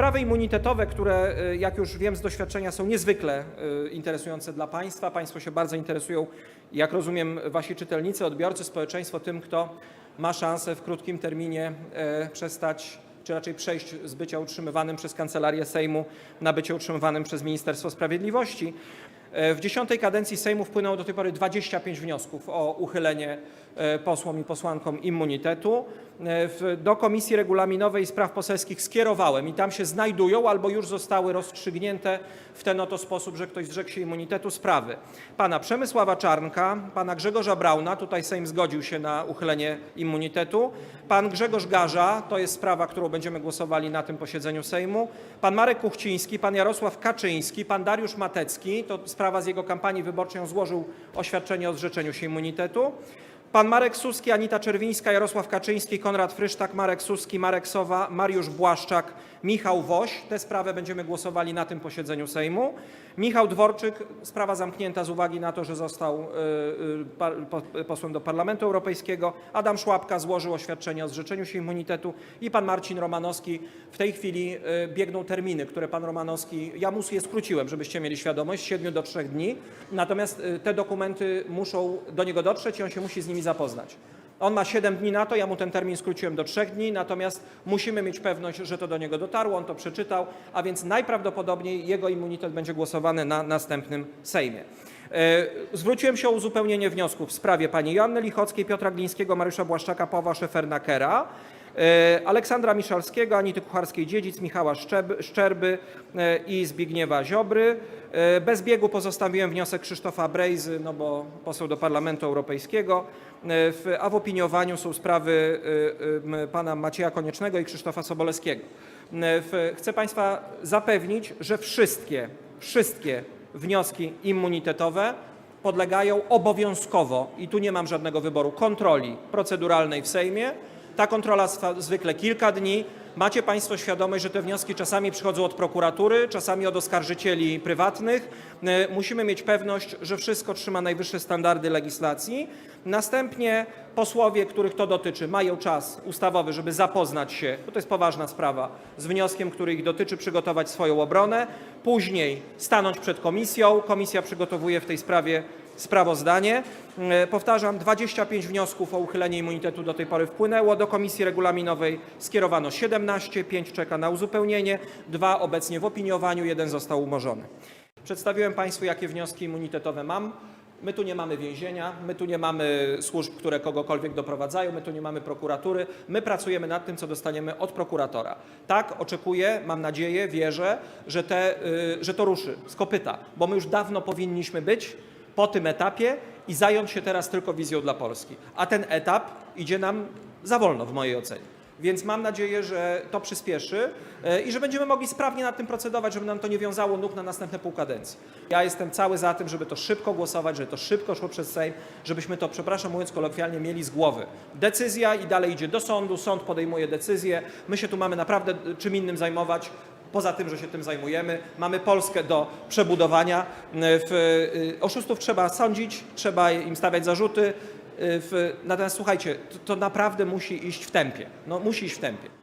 Sprawy immunitetowe, które y, jak już wiem z doświadczenia są niezwykle y, interesujące dla Państwa. Państwo się bardzo interesują, jak rozumiem, Wasi czytelnicy, odbiorcy, społeczeństwo tym, kto ma szansę w krótkim terminie e, przestać czy raczej przejść z bycia utrzymywanym przez Kancelarię Sejmu na bycie utrzymywanym przez Ministerstwo Sprawiedliwości. E, W dziesiątej kadencji Sejmu wpłynęło do tej pory 25 wniosków o uchylenie e, posłom i posłankom immunitetu. E, Do Komisji Regulaminowej Spraw Poselskich skierowałem i tam się znajdują albo już zostały rozstrzygnięte w ten oto sposób, że ktoś zrzekł się immunitetu sprawy. Pana Przemysława Czarnka, pana Grzegorza Brauna, tutaj Sejm zgodził się na uchylenie immunitetu, pan Grzegorz Garza, to jest sprawa, którą będziemy głosowali na tym posiedzeniu Sejmu, pan Marek Kuchciński, pan Jarosław Kaczyński, pan Dariusz Matecki, to sprawa z jego kampanii wyborczej, on złożył oświadczenie o zrzeczeniu się immunitetu, Pan Marek Suski, Anita Czerwińska, Jarosław Kaczyński, Konrad Frysztak, Marek Suski, Marek Sowa, Mariusz Błaszczak, Michał Woś. Tę sprawę będziemy głosowali na tym posiedzeniu Sejmu. Michał Dworczyk, sprawa zamknięta z uwagi na to, że został y, y, posłem do Parlamentu Europejskiego. Adam Szłapka złożył oświadczenie o zrzeczeniu się immunitetu i pan Marcin Romanowski. W tej chwili y, biegną terminy, które pan Romanowski, ja mu je skróciłem, żebyście mieli świadomość, z 7 do 3 dni. Natomiast te dokumenty muszą do niego dotrzeć i on się musi z nimi zapoznać. On ma 7 dni na to, ja mu ten termin skróciłem do 3 dni, natomiast musimy mieć pewność, że to do niego dotarło, on to przeczytał, a więc najprawdopodobniej jego immunitet będzie głosowany na następnym Sejmie. E, Zwróciłem się o uzupełnienie wniosków w sprawie pani Joanny Lichockiej, Piotra Glińskiego, Mariusza Błaszczaka, Pawła Szefernakera, Aleksandra Miszalskiego, Anity Kucharskiej-Dziedzic, Michała Szczerby e, i Zbigniewa Ziobry. E, Bez biegu pozostawiłem wniosek Krzysztofa Brejzy, no bo poseł do Parlamentu Europejskiego, E, a w opiniowaniu są sprawy e, e, pana Macieja Koniecznego i Krzysztofa Sobolewskiego. E, chcę Państwa zapewnić, że wszystkie, wszystkie wnioski immunitetowe podlegają obowiązkowo, i tu nie mam żadnego wyboru, kontroli proceduralnej w Sejmie. Ta kontrola zwykle kilka dni. Macie Państwo świadomość, że te wnioski czasami przychodzą od prokuratury, czasami od oskarżycieli prywatnych. E, Musimy mieć pewność, że wszystko trzyma najwyższe standardy legislacji. Następnie posłowie, których to dotyczy, mają czas ustawowy, żeby zapoznać się, bo to jest poważna sprawa, z wnioskiem, który ich dotyczy, przygotować swoją obronę. Później stanąć przed komisją. Komisja przygotowuje w tej sprawie sprawozdanie. E, Powtarzam, 25 wniosków o uchylenie immunitetu do tej pory wpłynęło. Do Komisji Regulaminowej skierowano 17, 5 czeka na uzupełnienie, dwa obecnie w opiniowaniu, jeden został umorzony. Przedstawiłem Państwu, jakie wnioski immunitetowe mam. My tu nie mamy więzienia, my tu nie mamy służb, które kogokolwiek doprowadzają, my tu nie mamy prokuratury. My pracujemy nad tym, co dostaniemy od prokuratora. Tak, oczekuję, mam nadzieję, wierzę, że, te, y, że to ruszy z kopyta, bo my już dawno powinniśmy być po tym etapie i zająć się teraz tylko wizją dla Polski. A ten etap idzie nam za wolno w mojej ocenie. Więc mam nadzieję, że to przyspieszy e, i że będziemy mogli sprawnie nad tym procedować, żeby nam to nie wiązało nóg na następne pół kadencji. Ja jestem cały za tym, żeby to szybko głosować, żeby to szybko szło przez Sejm, żebyśmy to, przepraszam mówiąc kolokwialnie, mieli z głowy. Decyzja i dalej idzie do sądu, sąd podejmuje decyzję. My się tu mamy naprawdę czym innym zajmować. Poza tym, że się tym zajmujemy, mamy Polskę do przebudowania. E, W, e, oszustów trzeba sądzić, trzeba im stawiać zarzuty. E, W, natomiast słuchajcie, to, to naprawdę musi iść w tempie. No, musi iść w tempie.